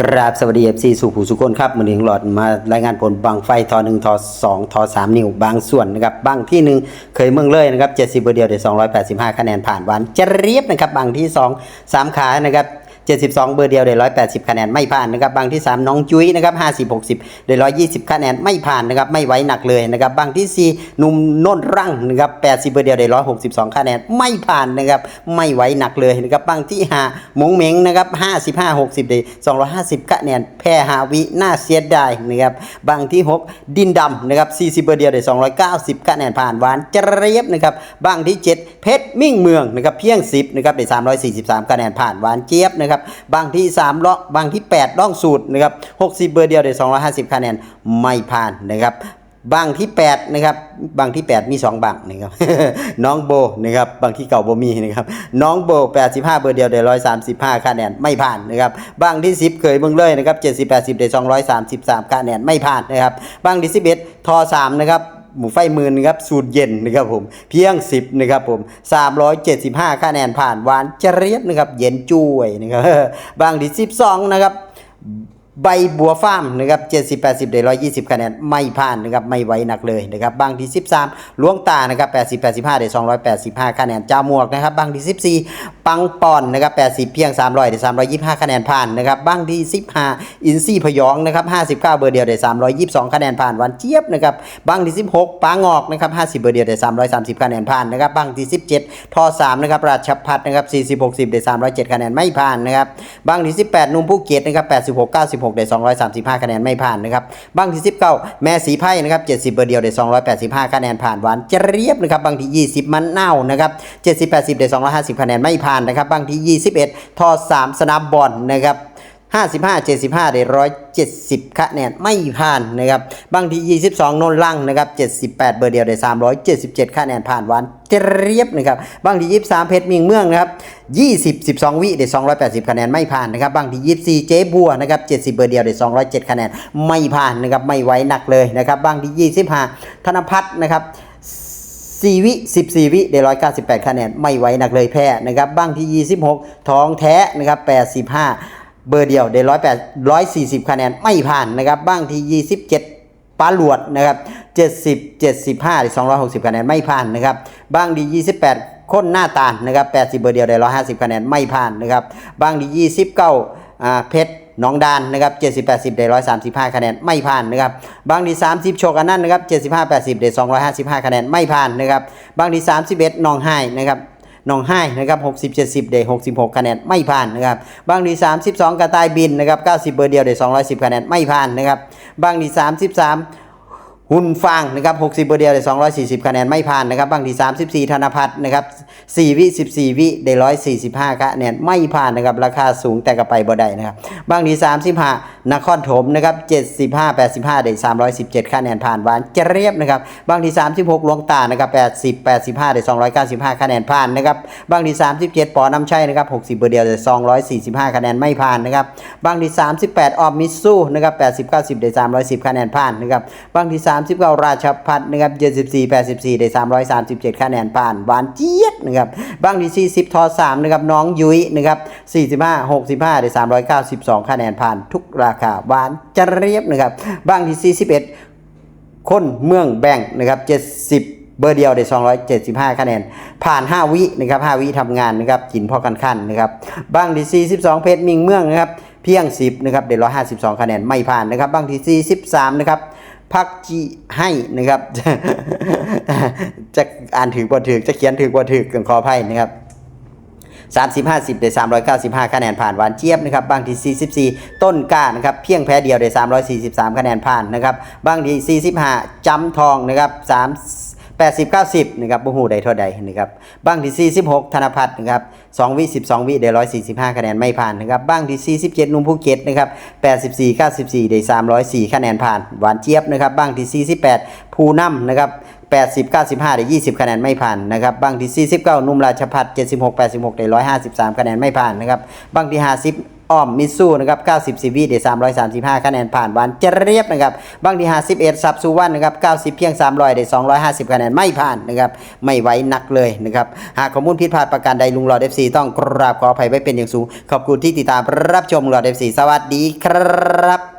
กราบสวัสดีเอฟซีสุขภูสุคนครับมือหนึ่งหลอดมารายงานผลบางไฟทอหนึ่งทอสองทอสามนิ้วบางส่วนนะครับบางที่หนึ่งเคยเมืองเลยนะครับเจ็ดสิบเดียวเดี๋ยวสองร้อยแปดสิบห้าคะแนนผ่านวันจะเรียบนะครับบางที่สองสามขานะครับ 72 เบอร์เดียวได้ 180 คะแนนไม่ผ่านนะครับบางที่ 3 น้องจุ้ยนะครับ50 60 ได้ 120 คะแนนไม่ผ่านนะครับไม่ไหวหนักเลยนะครับบางที่ 4 หนุ่มน่นรั่งนะครับ80 เบอร์เดียวได้ 162 คะแนนไม่ผ่านนะครับไม่ไหวหนักเลยนะครับบางที่5มงเมงนะครับ55 60 ได้ 250 คะแนนแพ้หาวิน่าเสียดายนะครับบางที่ 6 ดินดำนะครับ40 เบอร์เดียวได้ 290 คะแนนผ่านหวานเจรียบนะครับบางที่ 7 เพชรมิ่งเมืองนะครับเพียง 10นะครับได้343 คะแนนผ่านหวานเจี๊ยบนะครับบางที่3ล่องบางที่ 8 ล่องสูตรนะครับ60 เบอร์เดียวได้250 คะแนนไม่ผ่านนะครับบางที่8นะครับบางที่ 8 มี 2บางนะครับน้องโบนะครับบางที่เก่าบ่มีนะครับน้องโบ 85 เบอร์เดียวได้135คะแนนไม่ผ่านนะครับบางที่ 10 เคยเบิ่งเลยนะครับ70 80ได้233คะแนนไม่ผ่านนะครับบางที่ 11ทอ3นะครับ หมูไฟมือนะครับสูตรเย็นนะครับผมเพียง 10นะครับผม375คะแนนผ่านหวานเจรียบนะครับเย็นจุ้ยนะครับบางที่12นะครับ ใบบัวฟ้ามนะครับ70 80ได้120คะแนนไม่ผ่านนะครับไม่ไหวหนักเลยนะครับบางที่13หลวงตานะครับ80 85ได้285คะแนนจ้าหมวกนะครับบางที่14ปังปอนนะครับ80เพียง300ได้325คะแนนผ่านนะครับบางที่15อินซี่พยองนะครับ59เบอร์เดียวได้322คะแนนผ่านวันเจี๊ยบนะครับบางที่16ปางอกนะครับ50เบอร์เดียวได้330คะแนนผ่านนะครับบางที่17ทอ3นะครับราชพัฒนะครับ40 60ได้307คะแนนไม่ผ่านนะครับบางที่18นุ่มภูเก็ตนะครับ86 96ได้ 235 คะแนนไม่ผ่านนะครับบางที่ 19 แม่สีไพ่นะครับ 70 เบอร์เดียวได้ 285 คะแนนผ่านหวานเจรียบนะครับบางที่ 20 มันเน่านะครับ70 80 ได้ 250 คะแนนไม่ผ่านนะครับบางที่ 21 ทอ 3 สนามบอลนะครับ 55 75ได้170 คะแนนไม่ผ่านนะครับบางที 22โนนลังนะครับ78 เบอร์เดียวได้ 377 คะแนนผ่านวานเจรียบนะครับบางที 23 เพชรมิงเมืองนะครับ20 12 วิได้280 คะแนนไม่ผ่านนะครับบางที 24 เจ๊บัวนะครับ70 เบอร์เดียวได้207 คะแนนไม่ผ่านนะครับไม่ไหวหนักเลยนะครับบางที 25 ธนพัฒน์นะครับ4วิ14 วิได้198 คะแนนไม่ไหวหนักเลยแพ้นะครับบ้างที่ 26 ทองแท้นะครับ85 เบอร์เดียวได้ร้อยแปดร้อยสี่สิบคะแนนไม่ผ่านนะครับบ้างที่ยี่สิบเจ็ดปลาหลวดนะครับเจ็ดสิบเจ็ดสิบห้าหรือสองร้อยหกสิบคะแนนไม่ผ่านนะครับบ้างที่ยี่สิบแปดค้นหน้าตาลนะครับแปดสิบเบอร์เดียวได้ร้อยห้าสิบคะแนนไม่ผ่านนะครับบ้างที่ยี่สิบเก้าเพชรน้องดานนะครับเจ็ดสิบแปดสิบได้ร้อยสามสิบห้าคะแนนไม่ผ่านนะครับบางทีสามสิบโชกันนั่นนะครับเจ็ดสิบห้าแปดสิบได้สองร้อยห้าสิบห้าคะแนนไม่ผ่านนะครับบางทีสามสิบเอ็ดน้องไห้นะครับ น้องไห้นะครับ60 70ได้66คะแนนไม่ผ่านนะครับบางที่32กระต่ายบินนะครับ90เบอร์เดียวเด้210คะแนนไม่ผ่านนะครับบางที่33หุ่นฟางนะครับ60เบอร์เดียวเด้240 คะแนนไม่ผ่านนะครับบางที่ 34 ธนพัฒน์นะครับ 4 วิ 14 วิได้145คะแนนไม่ผ่านนะครับราคาสูงแต่ก็ไปบ่ได้นะครับบางที่35นครถมนะครับ75 85ได้317คะแนนผ่านหวานเจรียบนะครับบางที่36หลวงตานะครับ80 85ได้295คะแนนผ่านนะครับบางที่37ปอน้ำชัยนะครับ60เบอร์เดียวได้245คะแนนไม่ผ่านนะครับบางที่38ออมมิสซูนะครับ80 90ได้310คะแนนผ่านนะครับบางที39ราชพัฒนะครับ74 84ได้337คะแนนผ่านหวานเจี๊ยบนะครับบางที่40ทอ3นะครับน้องยุ้ยนะครับ45 65 ได้ 392 คะแนนผ่านทุกราคาหวานเจรียบนะครับบางที่41คนเมืองแบ่งนะครับ70เบอร์เดียวได้275 คะแนน ผ่าน 5 วินะครับ5วิทำงานนะครับกินพอกันขั้นนะครับบางที่42เพชรมิงเมืองนะครับเพียง 10นะครับได้152 คะแนนไม่ผ่านนะครับบางที่43นะครับ พักจีให้นะครับ จะอ่านถือบ่ถือจะเขียนถือบ่ถือกันขออภัยนะครับ30 50ได้395คะแนนผ่านหวานเจี๊ยบนะครับบางที่44ต้นก้านะครับเพียงแพ้เดียวได้343คะแนนผ่านนะครับบางที่45จำทองนะครับ3 80 90นะครับบ่ฮู้ได้เท่าใดนะครับบางที่ 46 ธนพัฒน์นะครับ2วิ12 วิได้145 คะแนนไม่ผ่านนะครับบางที่ 47 นุ่มภูเก็ตนะครับ84 94 ได้304 คะแนนผ่าน หวานเจี๊ยบนะครับบางที่ 48 ภูน้ำนะครับ80 95 ได้ 20 คะแนนไม่ผ่านนะครับบางที่ 49 นุ่มราชพัฒน์76 86 ได้ 153 คะแนนไม่ผ่านนะครับบางที่ 50 อ้อมมิสูนะครับ90ซีวีเด335 คะแนนผ่านวันเจี๊ยบนะครับบางที่51ซับซูวันนะครับ90 เพียง 300เด250 คะแนนไม่ผ่านนะครับไม่ไหวหนักเลยนะครับหากข้อมูลผิดพลาดประการใดลุงหลอดฟซีต้องกราบขออภัยไว้เป็นอย่างสูง ขอบคุณที่ติดตามรับชมลุงหลอด FC สวัสดีครับ